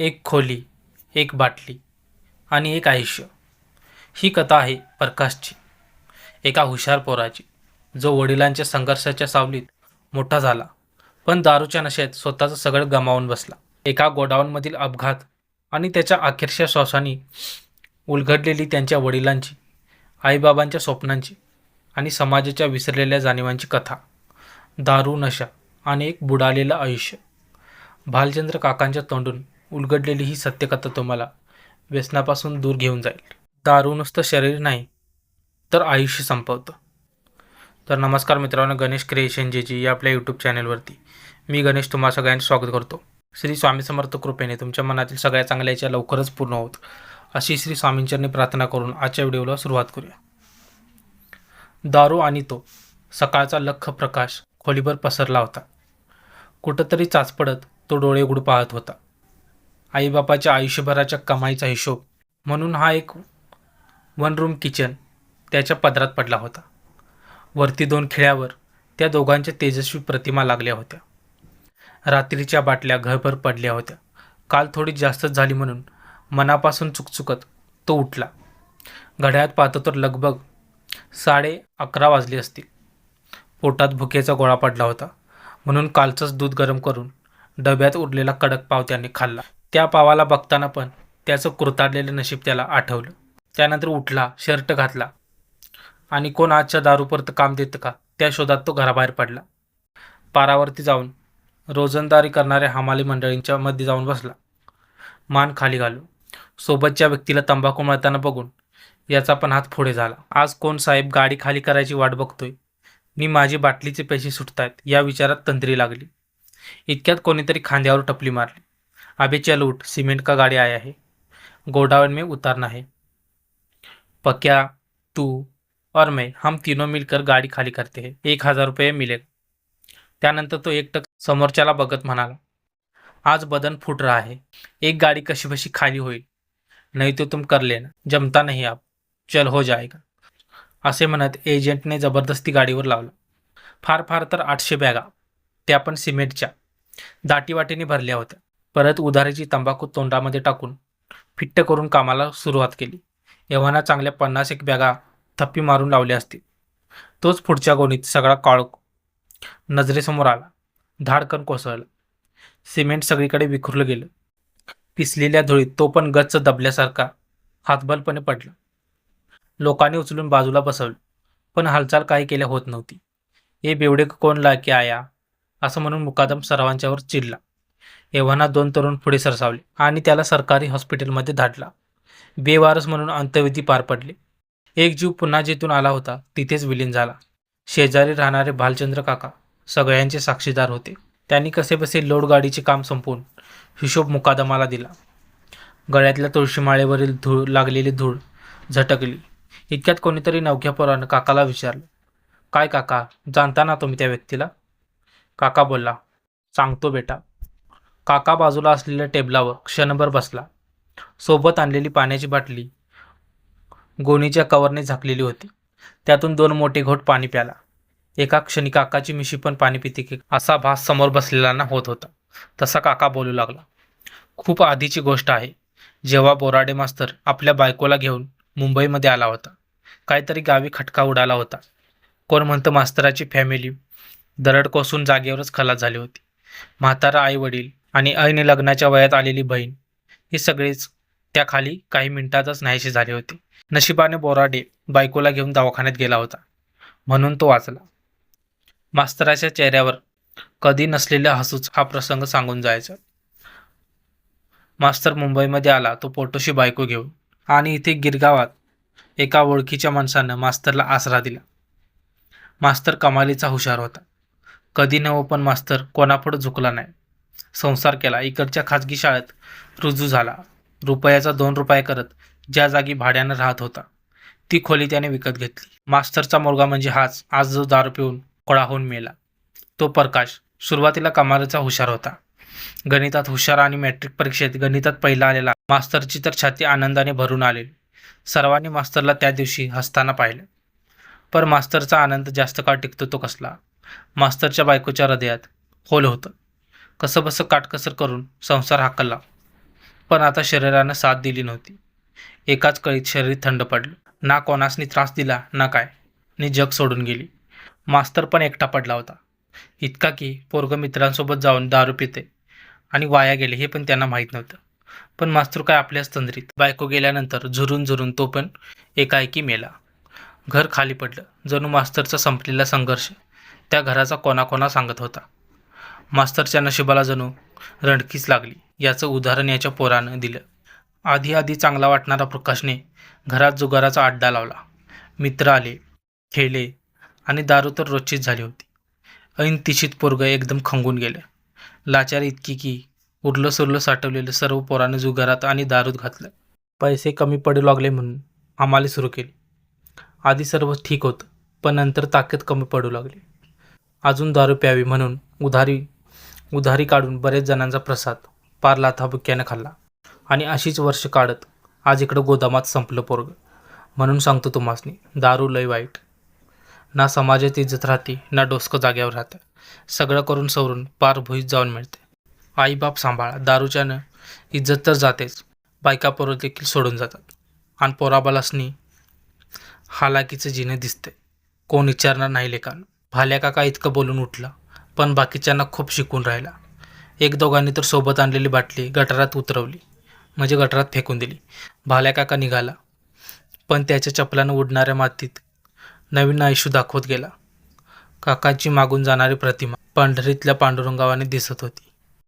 एक खोली एक बाटली आणि एक आयुष्य. ही कथा आहे प्रकाशची. एका हुशार पोराची जो वडिलांच्या संघर्षाच्या सावलीत मोठा झाला पण दारूच्या नशेत स्वतःचं सगळं गमावून बसला. एका गोडाऊनमधील अपघात आणि त्याच्या अखेरच्या श्वासाने उलगडलेली त्यांच्या वडिलांची आईबाबांच्या स्वप्नांची आणि समाजाच्या विसरलेल्या जाणीवांची कथा दारू नशा आणि एक बुडालेलं आयुष्य. भालचंद्र काकांच्या तोंडून उलगडलेली ही सत्यकथा तुम्हाला व्यसनापासून दूर घेऊन जाईल. दारू नुसतं शरीर नाही तर आयुष्य संपवतं. तर नमस्कार मित्रांनो गणेश क्रिएशन जे जी या आपल्या यूट्यूब चॅनलवरती मी गणेश तुम्हा सगळ्यांचं स्वागत करतो. श्री स्वामी समर्थ कृपेने तुमच्या मनातील सगळ्या चांगल्या इच्छा लवकरच पूर्ण होत. अशी श्री स्वामींचरणी प्रार्थना करून आजच्या व्हिडिओला सुरुवात करूया. दारू आणि तो सकाळचा लख प्रकाश खोलीभर पसरला होता. कुठंतरी चाचपडत तो डोळे उघड पाहत होता. आईबापाच्या आयुष्यभराच्या कमाईचा हिशोब म्हणून हा एक वन रूम किचन त्याच्या पदरात पडला होता. वरती दोन खिळ्यावर त्या दोघांच्या तेजस्वी प्रतिमा लागल्या होत्या. रात्रीच्या बाटल्या घरभर पडल्या होत्या. काल थोडी जास्तच झाली म्हणून मनापासून चुकचुकत तो उठला. घड्याळात पाहतो तर लगभग साडे अकरा वाजले असतील. पोटात भुकेचा गोळा पडला होता म्हणून कालचंच दूध गरम करून डब्यात उरलेला कडक पाव त्याने खाल्ला. त्या पावाला बघताना पण त्याचं कुरताडलेलं नशीब त्याला आठवलं. त्यानंतर उठला शर्ट घातला. आणि कोण आजच्या दारूपर्यंत काम देतं का? त्या शोधात तो घराबाहेर पडला. पारावरती जाऊन रोजंदारी करणाऱ्या हमाली मंडळींच्या मध्ये जाऊन बसला. मान खाली घालू सोबतच्या व्यक्तीला तंबाखू मळताना बघून याचा पण हात पुढे झाला. आज कोण साहेब गाडी खाली करायची वाट बघतोय? मी माझी बाटलीचे पैसे सुटतायत या विचारात तंद्री लागली. इतक्यात कोणीतरी खांद्यावर टपली मारली. अभी चल उठ सिमेंट का गाडी आया है गोडाउन में उतारना है। पक्या तू और मैं हम तीनों मिलकर गाडी खाली करते हैं। एक हजार रुपये मिळेल त्यानंतर तो एकटक समोरच्याला बघत म्हणाला आज बदन फुट रहा है। एक गाडी कशी बशी खाली होईल। नाही तो तुम कर लेना। जमता नहीं आप। चल हो जाएगा। असे म्हणत एजंटने जबरदस्ती गाडीवर लावलं। फार फार तर आठशे बॅगा त्या पण सिमेंटच्या दाटीवाटीने भरल्या होत्या. परत उधारीची तंबाखू तोंडामध्ये टाकून फिट्ट करून कामाला सुरुवात केली. एव्हाना चांगल्या पन्नास एक बॅगा थप्पी मारून लावल्या असतील. तोच पुढच्या गोणीत सगळा काळ नजरेसमोर आला. धाडकन कोसळला. सिमेंट सगळीकडे विखुरलं गेलं. पिसलेल्या धुळीत तो पण गच्च दबल्यासारखा हातबलपणे पडला. लोकांनी उचलून बाजूला बसवलं. पण हालचाल काही केल्या होत नव्हती. ए बेवडे कोण लाके आया? असं म्हणून मुकादम सर्वांच्यावर चिडला. एव्हाना दोन तरुण पुढे सरसावले आणि त्याला सरकारी हॉस्पिटलमध्ये धाडला. बेवारस म्हणून अंत्यविधी पार पडले. एक जीव पुन्हा जिथून आला होता तिथेच विलीन झाला. शेजारी राहणारे भालचंद्र काका सगळ्यांचे साक्षीदार होते. त्यांनी कसेबसे लोडगाडीचे काम संपवून हिशोब मुकादमाला दिला. गळ्यातल्या तुळशीमाळेवरील धूळ लागलेली धूळ झटकली. इतक्यात कोणीतरी नवख्या पोरानं काकाला विचारलं काय काका जाणता ना तुम्ही त्या व्यक्तीला? काका बोलला सांगतो बेटा काका बाजूला असलेल्या टेबलावर क्षणभर बसला. सोबत आणलेली पाण्याची बाटली गोणीच्या कवरने झाकलेली होती. त्यातून दोन मोठे घोट पाणी प्याला. एका क्षणी काकाची मिशी पण पाणी पिते की असा भास समोर बसलेला होत होता. तसा काका बोलू लागला. खूप आधीची गोष्ट आहे. जेव्हा बोराडे मास्तर आपल्या बायकोला घेऊन मुंबईमध्ये आला होता काहीतरी गावी खटका उडाला होता. कोण म्हणतं मास्तराची फॅमिली दरड कोसून जागेवरच खलास झाली होती. म्हातारा आई वडील आणि ऐन लग्नाच्या वयात आलेली बहीण हे सगळेच त्याखाली काही मिनिटातच नाहीशी झाले होते. नशिबाने बोराडे बायकोला घेऊन दवाखान्यात गेला होता. म्हणून तो वाचला. मास्तराच्या चेहऱ्यावर कधी नसलेल्या हसूच हा प्रसंग सांगून जायचा. मास्तर मुंबईमध्ये आला तो पोटोशी बायको घेऊन आणि इथे गिरगावात एका ओळखीच्या माणसानं मास्तरला आसरा दिला. मास्तर कमालीचा हुशार होता. कधी न हो पण मास्तर कोणापुढं झुकला नाही. संसार केला. इकडच्या खाजगी शाळेत रुजू झाला. रुपयाचा दोन रुपये करत ज्या जागी भाड्यानं राहत होता ती खोली त्याने विकत घेतली. मास्तरचा मुलगा म्हणजे हाच. आज जो दारू पिऊन कोळाहून होऊन मेला. तो प्रकाश सुरुवातीला कमालीचा हुशार होता. गणितात हुशार आणि मॅट्रिक परीक्षेत गणितात पहिला आलेला मास्तरची तर छाती आनंदाने भरून आलेली. सर्वांनी मास्तरला त्या दिवशी हसताना पाहिलं. पर मास्तरचा आनंद जास्त काळ टिकतो तो कसला? मास्तरच्या बायकोच्या हृदयात होल होतं. कसंबसं काटकसर करून संसार हाकलला. पण आता शरीरानं साथ दिली नव्हती. एकाच कळीत शरीर थंड पडलं. ना कोणासनी त्रास दिला ना काय. नि जग सोडून गेली. मास्तर पण एकटा पडला होता. इतका की पोरग मित्रांसोबत जाऊन दारू पिते. आणि वाया गेले हे पण त्यांना माहीत नव्हतं. पण मास्तर काय आपल्याच तंद्रीत. बायको गेल्यानंतर झुरून झुरून तो पण एकाएकी मेला. घर खाली पडलं. जणू मास्तरचा संपलेला संघर्ष. त्या घराचा कोणाकोणा सांगत होता. मास्तरच्या नशिबाला जणू रडकीच लागली. याचं उदाहरण याच्या पोरानं दिलं. आधी आधी चांगला वाटणारा प्रकाशने घरात जुगाराचा अड्डा लावला. मित्र आले खेळले आणि दारू तर रोजचीच झाली होती. ऐन तिशीत पोरगं एकदम खंगून गेलं. लाचार इतकी की उरलं सुरलं साठवलेलं सर्व पोरानं जुगारात आणि दारूत घातलं. पैसे कमी पडू लागले म्हणून आम्हाला सुरू केली. आधी सर्व ठीक होतं पण नंतर ताकद कमी पडू लागली. अजून दारू प्यावी म्हणून उधारी उधारी काढून बरेच जणांचा प्रसाद पार लाथाबुक्यानं खाल्ला. आणि अशीच वर्ष काढत आज इकडं गोदामात संपलं पोरग. म्हणून सांगतो तुम्हासनी दारू लय वाईट. ना समाजात इज्जत राहते ना डोसकं जाग्यावर राहतं. सगळं करून सवरून पार भुईत जाऊन मिळते. आईबाप सांभाळा दारूच्यानं इज्जत तर जातेच. बायका पोरं देखील सोडून जातात. आणि पोराबालासनी हालाकीचं जिने दिसते कोण विचारणार नाही लेखानं भाल्या काका इतकं बोलून उठला. पण बाकीच्यांना खूप शिकून राहिला. एक दोघांनी तर सोबत आणलेली बाटली गटारात उतरवली. म्हणजे गटारात फेकून दिली. भाल्या काका निघाला. पण त्याच्या चपलानं उडणाऱ्या मातीत नवीन आयुष्य दाखवत गेला. काकाची मागून जाणारी प्रतिमा पांढरीतल्या पांडुरंगावाने दिसत होती.